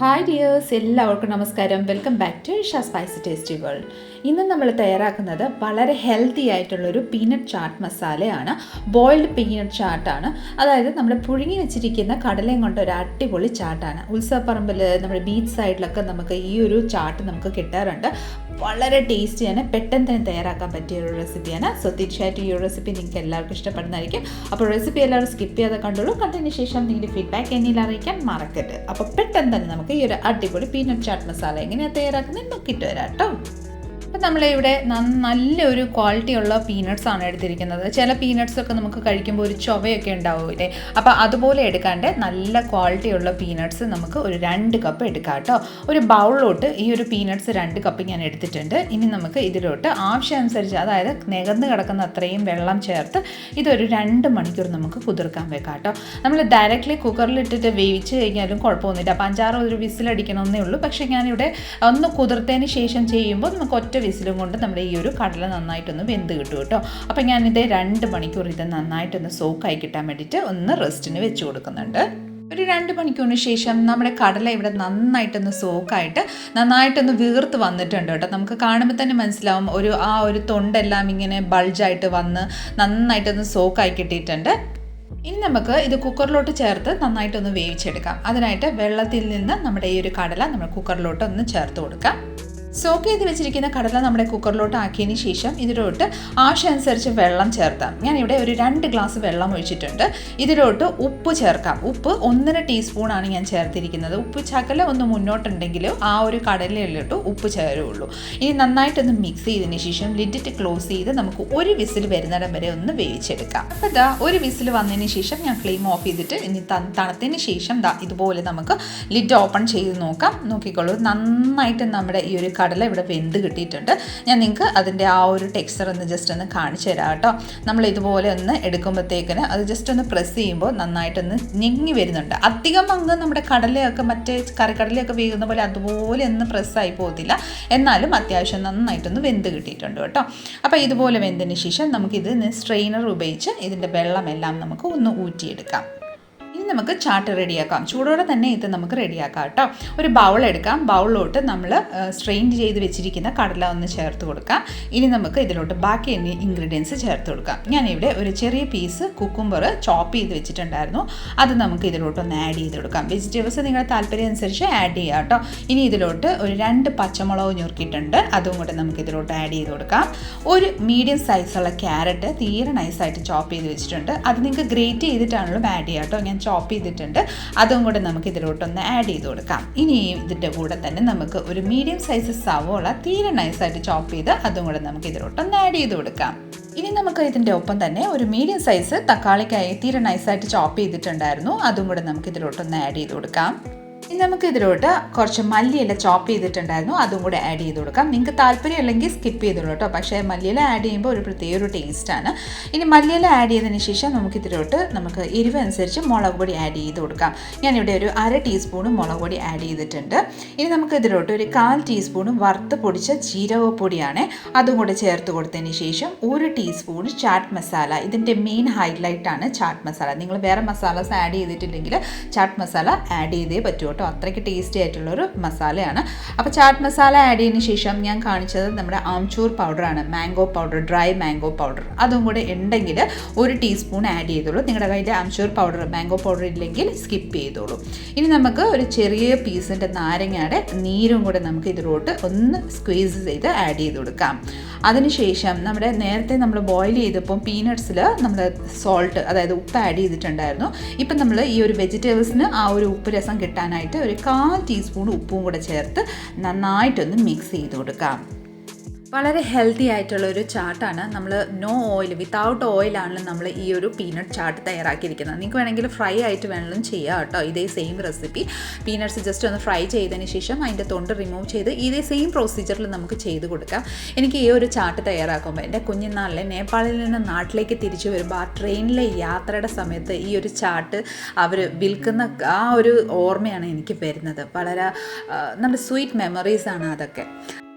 Hi dears എല്ലാവർക്കും നമസ്കാരം. Welcome back to Isha spicy tasty world ഇന്ന് നമ്മൾ തയ്യാറാക്കുന്നത് വളരെ ഹെൽത്തി ആയിട്ടുള്ളൊരു പീനട്ട് ചാട്ട് മസാലയാണ് ബോയിൽഡ് പീനട്ട് ചാട്ടാണ് അതായത് നമ്മൾ പുഴുങ്ങി വെച്ചിരിക്കുന്ന കടലയും കൊണ്ട് ഒരു അടിപൊളി ചാട്ടാണ് ഉത്സവപ്പറമ്പിൽ നമ്മുടെ ബീച്ച് സൈഡിലൊക്കെ നമുക്ക് ഈ ഒരു ചാട്ട് നമുക്ക് കിട്ടാറുണ്ട്. വളരെ ടേസ്റ്റിയാണ്. പെട്ടെന്ന് തന്നെ തയ്യാറാക്കാൻ പറ്റിയ ഒരു റെസിപ്പിയാണ്. സോ തീർച്ചയായിട്ടും ഈ റെസിപ്പി നിങ്ങൾക്ക് എല്ലാവർക്കും ഇഷ്ടപ്പെടുന്നതായിരിക്കും. അപ്പോൾ റെസിപ്പി എല്ലാവരും സ്കിപ്പ് ചെയ്യാതെ കണ്ടുള്ളൂ കണ്ടതിന് ശേഷം നിങ്ങളുടെ ഫീഡ്ബാക്ക് എന്നിൽ അറിയിക്കാൻ മറക്കരുത്. അപ്പോൾ പെട്ടെന്ന് തന്നെ നമുക്ക് ഈ ഒരു അടിപൊളി പീനട്ട് ചാട്ട് മസാല എങ്ങനെയാണ് തയ്യാറാക്കുന്നത് നോക്കിയിട്ട് വരാം കേട്ടോ. അപ്പം നമ്മളിവിടെ നല്ലൊരു ക്വാളിറ്റി ഉള്ള പീനട്ട്സ് ആണ് എടുത്തിരിക്കുന്നത്. ചില പീനട്ട്സ് ഒക്കെ നമുക്ക് കഴിക്കുമ്പോൾ ഒരു ചൊവയൊക്കെ ഉണ്ടാവില്ലേ അപ്പോൾ അതുപോലെ എടുക്കാണ്ട് നല്ല ക്വാളിറ്റി ഉള്ള പീനട്ട്സ് നമുക്ക് ഒരു രണ്ട് കപ്പ് എടുക്കാം കേട്ടോ. ഒരു ബൗളിലോട്ട് ഈ ഒരു പീനട്ട്സ് രണ്ട് കപ്പ് ഞാൻ എടുത്തിട്ടുണ്ട്. ഇനി നമുക്ക് ഇതിലോട്ട് ആവശ്യമനുസരിച്ച് അതായത് നികന്ന് കിടക്കുന്ന അത്രയും വെള്ളം ചേർത്ത് ഇതൊരു രണ്ട് മണിക്കൂർ നമുക്ക് കുതിർക്കാൻ വെക്കാം കേട്ടോ. നമ്മൾ ഡയറക്റ്റ്ലി കുക്കറിലിട്ടിട്ട് വേവിച്ച് കഴിഞ്ഞാലും കുഴപ്പമൊന്നുമില്ല. അപ്പം അഞ്ചാറ് ഒരു വിസിലടിക്കണമെന്നേ ഉള്ളൂ. പക്ഷേ ഞാനിവിടെ ഒന്ന് കുതിർത്തതിന് ശേഷം ചെയ്യുമ്പോൾ നമുക്ക് ഒറ്റ വിസിലും കൊണ്ട് നമ്മുടെ ഈ ഒരു കടല നന്നായിട്ടൊന്ന് വെന്ത് കിട്ടും കേട്ടോ. അപ്പോൾ ഞാനിത് രണ്ട് മണിക്കൂർ ഇത് നന്നായിട്ടൊന്ന് സോക്കായി കിട്ടാൻ വേണ്ടിയിട്ട് ഒന്ന് റെസ്റ്റിന് വെച്ച് കൊടുക്കുന്നുണ്ട്. ഒരു രണ്ട് മണിക്കൂറിന് ശേഷം നമ്മുടെ കടല ഇവിടെ നന്നായിട്ടൊന്ന് സോക്കായിട്ട് നന്നായിട്ടൊന്ന് വീർത്ത് വന്നിട്ടുണ്ട് കേട്ടോ. നമുക്ക് കാണുമ്പോൾ തന്നെ മനസ്സിലാവും ഒരു ആ ഒരു തൊണ്ടെല്ലാം ഇങ്ങനെ ബൾജായിട്ട് വന്ന് നന്നായിട്ടൊന്ന് സോക്കായി കിട്ടിയിട്ടുണ്ട്. ഇനി നമുക്ക് ഇത് കുക്കറിലോട്ട് ചേർത്ത് നന്നായിട്ടൊന്ന് വേവിച്ചെടുക്കാം. അതിനായിട്ട് വെള്ളത്തിൽ നിന്ന് നമ്മുടെ ഈ ഒരു കടല നമ്മൾ കുക്കറിലോട്ട് ഒന്ന് ചേർത്ത് കൊടുക്കാം. സോക്ക് ചെയ്ത് വെച്ചിരിക്കുന്ന കടല നമ്മുടെ കുക്കറിലോട്ട് ആക്കിയതിന് ശേഷം ഇതിലോട്ട് ആവശ്യമനുസരിച്ച് വെള്ളം ചേർത്താം ഞാനിവിടെ ഒരു രണ്ട് ഗ്ലാസ് വെള്ളം ഒഴിച്ചിട്ടുണ്ട്. ഇതിലോട്ട് ഉപ്പ് ചേർക്കാം. ഉപ്പ് ഒന്നര ടീസ്പൂണാണ് ഞാൻ ചേർത്തിരിക്കുന്നത്. ഉപ്പ് ചകല ഒന്ന് മുന്നോട്ടുണ്ടെങ്കിൽ ആ ഒരു കടലിലിട്ട് ഉപ്പ് ചേരുള്ളൂ. ഇനി നന്നായിട്ടൊന്ന് മിക്സ് ചെയ്തതിന് ശേഷം ലിഡിറ്റ് ക്ലോസ് ചെയ്ത് നമുക്ക് ഒരു വിസിൽ വരുന്നിടം വരെ ഒന്ന് വേവിച്ചെടുക്കാം. അപ്പോൾ ഇതാ ഒരു വിസിൽ വന്നതിന് ശേഷം ഞാൻ ഫ്ലെയിം ഓഫ് ചെയ്തിട്ട് ഇനി തണുത്തതിന് ശേഷം ദാ ഇതുപോലെ നമുക്ക് ലിഡ് ഓപ്പൺ ചെയ്ത് നോക്കാം. നോക്കിക്കോളൂ നന്നായിട്ട് നമ്മുടെ ഈ ഒരു കടല ഇവിടെ വെന്ത് കിട്ടിയിട്ടുണ്ട്. ഞാൻ നിങ്ങൾക്ക് അതിന്റെ ആ ഒരു ടെക്സ്ചർ ഒന്ന് ജസ്റ്റ് ഒന്ന് കാണിച്ചു തരാം കേട്ടോ. നമ്മൾ ഇതുപോലെ ഒന്ന് എടുക്കുമ്പോഴത്തേക്കിന് അത് ജസ്റ്റ് ഒന്ന് പ്രസ് ചെയ്യുമ്പോൾ നന്നായിട്ടൊന്ന് ഞെങ്ങി വരുന്നുണ്ട്. അധികം അങ്ങ് നമ്മുടെ കടലയൊക്കെ മറ്റേ കറിക്കടലയൊക്കെ വേകുന്ന പോലെ അതുപോലെ ഒന്ന് പ്രസ്സായി പോകത്തില്ല. എന്നാലും അത്യാവശ്യം നന്നായിട്ടൊന്ന് വെന്ത് കിട്ടിയിട്ടുണ്ട് കേട്ടോ. അപ്പോൾ ഇതുപോലെ വെന്തതിന് ശേഷം നമുക്കിത് സ്ട്രെയിനർ ഉപയോഗിച്ച് ഇതിന്റെ വെള്ളമെല്ലാം നമുക്ക് ഒന്ന് ഊറ്റിയെടുക്കാം. നമുക്ക് ചാട്ട് റെഡിയാക്കാം. ചൂടോടെ തന്നെ ഇത് നമുക്ക് റെഡിയാക്കാം കേട്ടോ. ഒരു ബൗൾ എടുക്കാം. ബൗളിലോട്ട് നമ്മൾ സ്ട്രെയിൻ ചെയ്ത് വെച്ചിരിക്കുന്ന കടല ഒന്ന് ചേർത്ത് കൊടുക്കാം. ഇനി നമുക്ക് ഇതിലോട്ട് ബാക്കി ഇൻഗ്രീഡിയൻസ് ചേർത്ത് കൊടുക്കാം. ഞാനിവിടെ ഒരു ചെറിയ പീസ് കുക്കുംബർ ചോപ്പ് ചെയ്ത് വെച്ചിട്ടുണ്ടായിരുന്നു. അത് നമുക്ക് ഇതിലോട്ടൊന്ന് ആഡ് ചെയ്ത് കൊടുക്കാം. വെജിറ്റബിൾസ് നിങ്ങളുടെ താല്പര്യം അനുസരിച്ച് ആഡ് ചെയ്യാം കേട്ടോ. ഇനി ഇതിലോട്ട് ഒരു രണ്ട് പച്ചമുളക് ഞുറുക്കിയിട്ടുണ്ട്. അതും കൂടെ നമുക്ക് ഇതിലോട്ട് ആഡ് ചെയ്ത് കൊടുക്കാം. ഒരു മീഡിയം സൈസുള്ള ക്യാരറ്റ് തീരെ നൈസായിട്ട് ചോപ്പ് ചെയ്ത് വെച്ചിട്ടുണ്ട്. അത് നിങ്ങൾക്ക് ഗ്രേറ്റ് ചെയ്തിട്ടാണല്ലോ ആഡ് ചെയ്യാം കേട്ടോ. ഞാൻ ചെയ്തിട്ടുണ്ട്. അതും കൂടെ നമുക്ക് ഇതിലോട്ടൊന്ന് ആഡ് ചെയ്ത് കൊടുക്കാം. ഇനി ഇതിന്റെ കൂടെ തന്നെ നമുക്ക് ഒരു മീഡിയം സൈസ് സവോള തീരെ നൈസായിട്ട് ചോപ്പ് ചെയ്ത് അതും കൂടെ നമുക്ക് ഇതിലോട്ടൊന്ന് ആഡ് ചെയ്ത് കൊടുക്കാം. ഇനി നമുക്ക് ഇതിന്റെ ഒപ്പം തന്നെ ഒരു മീഡിയം സൈസ് തക്കാളിക്കായി തീരെ നൈസായിട്ട് ചോപ്പ് ചെയ്തിട്ടുണ്ടായിരുന്നു. അതും കൂടെ നമുക്ക് ഇതിലോട്ടൊന്ന് ആഡ് ചെയ്ത് കൊടുക്കാം. ഇനി നമുക്ക് ഇതിലോട്ട് കുറച്ച് മല്ലിയില ചോപ്പ് ചെയ്തിട്ടുണ്ടായിരുന്നു. അതും കൂടെ ആഡ് ചെയ്ത് കൊടുക്കാം. നിങ്ങൾക്ക് താല്പര്യം അല്ലെങ്കിൽ സ്കിപ്പ് ചെയ്തോളൂ കേട്ടോ. പക്ഷേ മല്ലിയില ആഡ് ചെയ്യുമ്പോൾ ഒരു പ്രത്യേക ഒരു ടേസ്റ്റാണ് ഇനി മല്ലിയില ആഡ് ചെയ്തതിന് ശേഷം നമുക്ക് ഇതിലോട്ട് നമുക്ക് എരിവ് അനുസരിച്ച് മുളക് പൊടി ആഡ് ചെയ്ത് കൊടുക്കാം. ഞാനിവിടെ ഒരു അര ടീസ്പൂണും മുളക് പൊടി ആഡ് ചെയ്തിട്ടുണ്ട്. ഇനി നമുക്ക് ഇതിലോട്ട് ഒരു കാൽ ടീസ്പൂണും വറുത്ത് പൊടിച്ച ജീരകപ്പൊടിയാണ് അതും കൂടെ ചേർത്ത് കൊടുത്തതിന് ശേഷം ഒരു ടീസ്പൂൺ ചാറ്റ് മസാല ഇതിന്റെ മെയിൻ ഹൈലൈറ്റ് ആണ് ചാറ്റ് മസാല നിങ്ങൾ വേറെ മസാലസ് ആഡ് ചെയ്തിട്ടില്ലെങ്കിൽ ചാറ്റ് മസാല ആഡ് ചെയ്തേ പറ്റൂ കേട്ടോ. അത്രയ്ക്ക് ടേസ്റ്റി ആയിട്ടുള്ളൊരു മസാലയാണ്. അപ്പോൾ ചാറ്റ് മസാല ആഡ് ചെയ്തതിന് ശേഷം ഞാൻ കാണിച്ചത് നമ്മുടെ ആംചൂർ പൗഡറാണ് mango powder dry mango powder അതും കൂടെ ഉണ്ടെങ്കിൽ ഒരു ടീസ്പൂൺ ആഡ് ചെയ്തോളൂ. നിങ്ങളുടെ കയ്യിൽ ആംചൂർ പൗഡർ മാംഗോ പൗഡർ ഇല്ലെങ്കിൽ സ്കിപ്പ് ചെയ്തോളൂ. ഇനി നമുക്ക് ഒരു ചെറിയ പീസിന്റെ നാരങ്ങയുടെ നീരും കൂടെ നമുക്ക് ഇതിലോട്ട് ഒന്ന് സ്ക്വീസ് ചെയ്ത് ആഡ് ചെയ്ത് കൊടുക്കാം. അതിനുശേഷം നമ്മുടെ നേരത്തെ നമ്മൾ ബോയിൽ ചെയ്തപ്പം പീനട്ട്സിൽ നമ്മൾ സോൾട്ട് അതായത് ഉപ്പ് ആഡ് ചെയ്തിട്ടുണ്ടായിരുന്നു. ഇപ്പം നമ്മൾ ഈ ഒരു വെജിറ്റബിൾസിന് ആ ഒരു ഉപ്പ് രസം കിട്ടാനായിട്ട് ഒരു കാൽ ടീസ്പൂൺ ഉപ്പും കൂടെ ചേർത്ത് നന്നായിട്ടൊന്ന് മിക്സ് ചെയ്ത് കൊടുക്കാം. വളരെ ഹെൽത്തി ആയിട്ടുള്ള ഒരു ചാർട്ടാണ് നമ്മൾ നോ ഓയിൽ വിത്തൗട്ട് ഓയിലാണ് നമ്മൾ ഈ ഒരു പീനട്ട് ചാർട്ട് തയ്യാറാക്കിയിരിക്കുന്നത്. നിങ്ങൾക്ക് വേണമെങ്കിൽ ഫ്രൈ ആയിട്ട് വേണമെങ്കിലും ചെയ്യാം കേട്ടോ. ഇതേ സെയിം റെസിപ്പി പീനട്ട്സ് ജസ്റ്റ് ഒന്ന് ഫ്രൈ ചെയ്തതിന് ശേഷം അതിന്റെ തൊണ്ട് റിമൂവ് ചെയ്ത് ഇതേ സെയിം പ്രൊസീജിയറിൽ നമുക്ക് ചെയ്ത് കൊടുക്കാം. എനിക്ക് ഈ ഒരു ചാർട്ട് തയ്യാറാക്കുമ്പോൾ എന്റെ കുഞ്ഞുനാളിലെ നേപ്പാളിൽ നിന്ന് നാട്ടിലേക്ക് തിരിച്ചു വരുമ്പോൾ ആ ട്രെയിനിലെ യാത്രയുടെ സമയത്ത് ഈ ഒരു ചാർട്ട് അവർ വിൽക്കുന്ന ആ ഒരു ഓർമ്മയാണ് എനിക്ക് വരുന്നത്. വളരെ നല്ല സ്വീറ്റ് മെമ്മറീസാണ് അതൊക്കെ.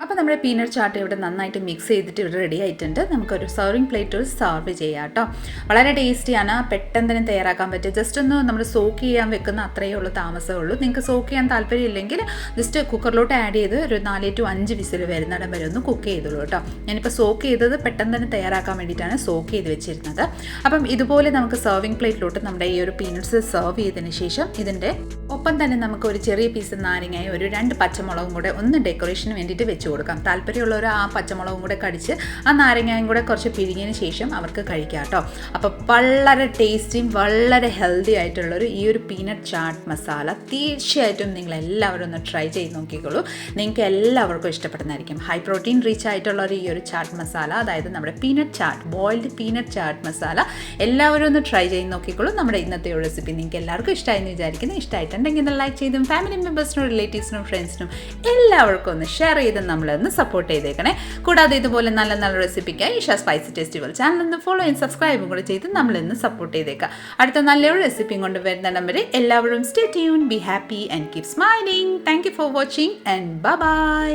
അപ്പോൾ നമ്മുടെ പീനട്ട് ചാട്ട് ഇവിടെ നന്നായിട്ട് മിക്സ് ചെയ്തിട്ട് ഇവിടെ റെഡി ആയിട്ടുണ്ട്. നമുക്കൊരു സെർവിങ് പ്ലേറ്റിൽ സെർവ് ചെയ്യാം കേട്ടോ. വളരെ ടേസ്റ്റിയാണ് പെട്ടെന്ന് തന്നെ തയ്യാറാക്കാൻ പറ്റും. ജസ്റ്റ് ഒന്ന് നമ്മൾ സോക്ക് ചെയ്യാൻ വെക്കുന്ന അത്രയേ ഉള്ളൂ താമസമേ ഉള്ളൂ. നിങ്ങൾക്ക് സോക്ക് ചെയ്യാൻ താല്പര്യമില്ലെങ്കിൽ ജസ്റ്റ് കുക്കറിലോട്ട് ആഡ് ചെയ്ത് ഒരു നാല് ടു അഞ്ച് വിസിൽ വരുന്നിടം വരെ ഒന്ന് കുക്ക് ചെയ്തോളൂ കേട്ടോ. ഞാനിപ്പോൾ സോക്ക് ചെയ്തത് പെട്ടെന്ന് തന്നെ തയ്യാറാക്കാൻ വേണ്ടിയിട്ടാണ് സോക്ക് ചെയ്ത് വെച്ചിരുന്നത്. അപ്പം ഇതുപോലെ നമുക്ക് സെർവിങ് പ്ലേറ്റിലോട്ട് നമ്മുടെ ഈ ഒരു പീനട്ട്സ് സെർവ് ചെയ്തതിന് ശേഷം ഇതിന്റെ ഒപ്പം തന്നെ നമുക്ക് ഒരു ചെറിയ പീസ് നാരങ്ങയും ഒരു രണ്ട് പച്ചമുളകും കൂടെ ഒന്ന് ഡെക്കറേഷന് വേണ്ടിയിട്ട് വെച്ച് കൊടുക്കാം. താല്പര്യമുള്ളവർ ആ പച്ചമുളകും കൂടെ കടിച്ച് ആ നാരങ്ങയും കൂടെ കുറച്ച് പിഴിഞ്ഞതിന് ശേഷം അവർക്ക് കഴിക്കാം കേട്ടോ. അപ്പോൾ വളരെ ടേസ്റ്റിയും വളരെ ഹെൽത്തി ആയിട്ടുള്ളൊരു ഈ ഒരു പീനട്ട് ചാട്ട് മസാല തീർച്ചയായിട്ടും നിങ്ങൾ എല്ലാവരും ഒന്ന് ട്രൈ ചെയ്ത് നോക്കിക്കോളൂ. നിങ്ങൾക്ക് എല്ലാവർക്കും ഇഷ്ടപ്പെടുന്നതായിരിക്കും. ഹൈ പ്രോട്ടീൻ റീച്ച് ആയിട്ടുള്ള ഒരു ഈ ഒരു ചാട്ട് മസാല അതായത് നമ്മുടെ peanut chaat boiled peanut chaat masala എല്ലാവരും ഒന്ന് ട്രൈ ചെയ്ത് നോക്കിക്കോളൂ. നമ്മുടെ ഇന്നത്തെ റെസിപ്പി നിങ്ങൾക്ക് എല്ലാവർക്കും ഇഷ്ടമായി എന്ന് വിചാരിക്കുന്നു. ഇഷ്ടമായിട്ടുണ്ടെങ്കിൽ ലൈക്ക് ചെയ്തും ഫാമിലി മെമ്പേഴ്സിനും റിലേറ്റീവ്സിനും ഫ്രണ്ട്സിനും എല്ലാവർക്കും ഒന്ന് ഷെയർ ചെയ്ത്. നമ്മളൊന്ന് സപ്പോർട്ട് ചെയ്തേക്കണേ. കൂടാതെ ഇതുപോലെ നല്ല നല്ല റെസിപ്പിക്കായി Isha spicy tasty world channel ഒന്ന് ഫോളോ ചെയ്യും സബ്സ്ക്രൈബും കൂടെ ചെയ്ത് നമ്മളൊന്ന് സപ്പോർട്ട് ചെയ്തേക്കാം. അടുത്ത നല്ലൊരു റെസിപ്പി കൊണ്ട് വരുന്ന വരെ എല്ലാവരും stay tune be happy and keep smiling thank you for watching and bye